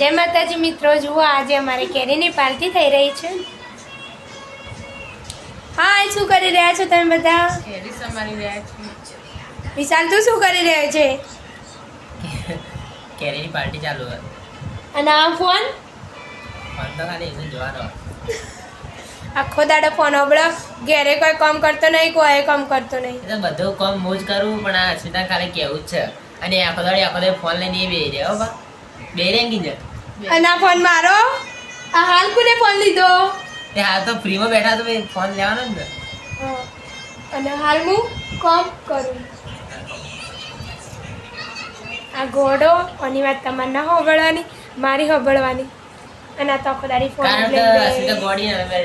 જય માતાજી મિત્રો જુઓ આજે અમારે કેરીની પાર્ટી થઈ રહી છે. હા શું કરી રહ્યા છો તમે બધા? વિશાલ તું શું કરી રહ્યો છે? કેરીની પાર્ટી ચાલુ હોય. અને આ ફોન? ફોન તો ખાલી જોવાનો આખો દાડો ફોન ઓબળો ઘેરે કોઈ કામ કરતો નહીં કોઈ કામ કરતો નહીં. બધું કામ મોજ કરવું પણ આ અસ્મિતા ખાલી કેવું જ છે. અને આખો દાડી આખો દાડી ફોન લઈને એ બે રહ્યો બા. બે રેંગી છે. અને આ ફોન મારો? આ હાલ કોને ફોન લીધો. તે હાલ તો ફ્રીમાં બેઠા તો ભાઈ ફોન લેવાનો જ ને. અને હાલ હું કોમ કરું. આ ઘોડો આની વાત તમારે ના હોબળવાની મારી હોબળવાની અને આ તો ફોન લઈ ફોન કારણ કે અસ્મિતા બેહી. બોડી હવે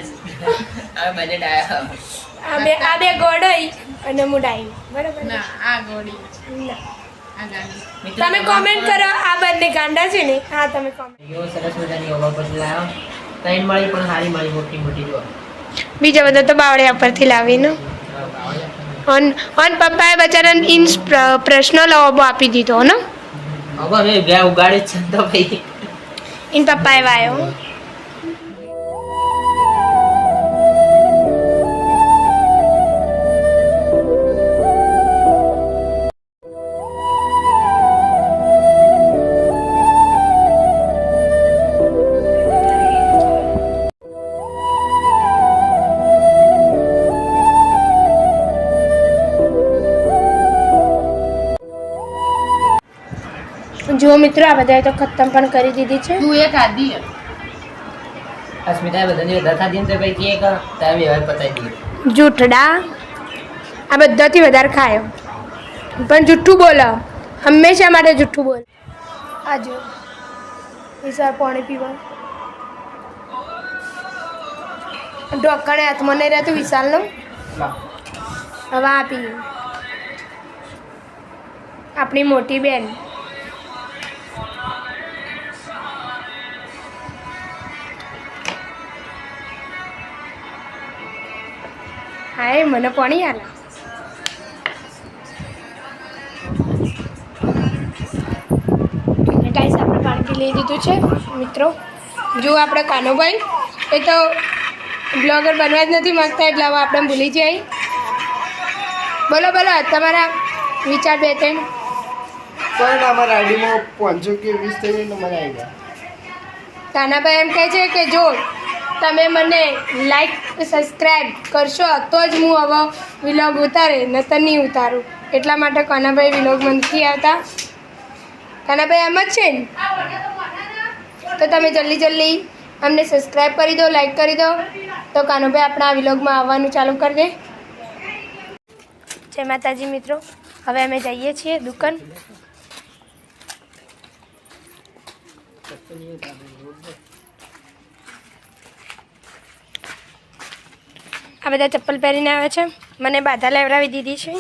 હવે ડાયા આ બે આ બે ગોડોઈ અને હું ડાઈ બરાબર? ના આ ગોડી ના. તમે કોમેન્ટ કરો આ બંને ગાંડા છે ને? હા તમે કોમેન્ટ સરસ મજાની ઓવર પછી લાવ્યો ત્રણ મળી પણ સારી મળી મોટી મોટી જો. બીજા બધા તો બાવળિયા પરથી લાવીને અન અન પપ્પાએ બચારાને ઇન્સ પ્રશ્નો લવાબો આપી દીધો ને? હવે બે ઉગાડે છે તો ભાઈ. ઇન પપ્પાએ વાયો. જુઓ મિત્રો આ બધાએ તો ખતમ પણ કરી દીધી છે. તું એક ખાધી હે. અસ્મિતાએ બધાની વધારે ખાધી ને તો ભાઈ કે કે તારે વ્યવહાર પતાવી દીધો. જૂઠડા. આ બધાથી વધારે ખાયો. પણ જૂઠું બોલો હંમેશા માટે જૂઠું બોલ. આ જો. વિશાળ પાણી પીવા. ઢોકણે હાથમાં નહીં રહેતું વિશાલનો હવે આ પીએ આપણી મોટી બેન. હાય મને પાણી હાલ ગાઈસ આપણે પાણી પી લઈ દીધું છે મિત્રો. જો આપણે કાનોભાઈ એ તો બ્લોગર બનવા જ નથી માગતા એટલે હવે આપણે ભૂલી જાય બોલો બોલો તમારા વિચાર બે ત્રણ. પણ અમારા આઈડીમાં પાંચસો કે વીસ થઈ ગયા મજા આવી જાય તાનાભાઈ એમ કહે છે કે જો તમે મને લાઈક સબસ્ક્રાઈબ કરશો, તો જ હું હવે વિલોગ ઉતારે, નતર નહીં ઉતારું. એટલા માટે કાનાભાઈ વિલોગ નથી આવતા કાનાભાઈ એમ જ છે ને? તો તમે જલ્દી જલ્દી અમને સબસ્ક્રાઈબ કરી દો લાઈક કરી દો. તો કાનુભાઈ આપણા વિલોગમાં આવવાનું ચાલુ કરી દે. જય માતાજી મિત્રો. હવે અમે જઈએ છીએ દુકાન. આ બધા ચપ્પલ પહેરીને આવે છે. મને બાધા લેવડાવી દીધી છે.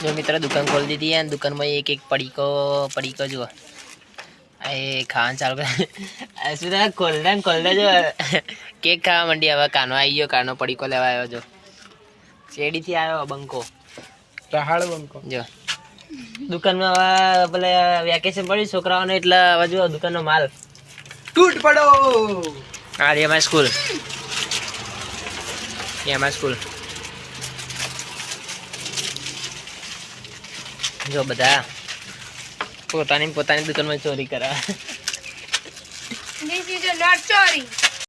જો મિત્રો દુકાન ખોલી દીધી અને દુકાનમાં એક એક પડીકો પડીકો જુઓ. આ એ ખાવાનું ચાલુ કરે. અસ્મિતા ખોલતા ને ખોલતા જો કેક ખાવા માંડી હવે. કાનો આવી ગયો કાનો પડીકો લેવા આવ્યો જો. શેરડીથી આવ્યો બંકો. રહાડ બંકો. જો. દુકાનમાં હવે પેલા વેકેશન પડ્યું છોકરાઓને એટલે હવે જો દુકાનનો માલ. તૂટ પડો. આ રે અમારી સ્કૂલ. એ અમારી સ્કૂલ. જો બધા પોતાની પોતાની દુકાનમાં ચોરી કરાવે. This is a not story.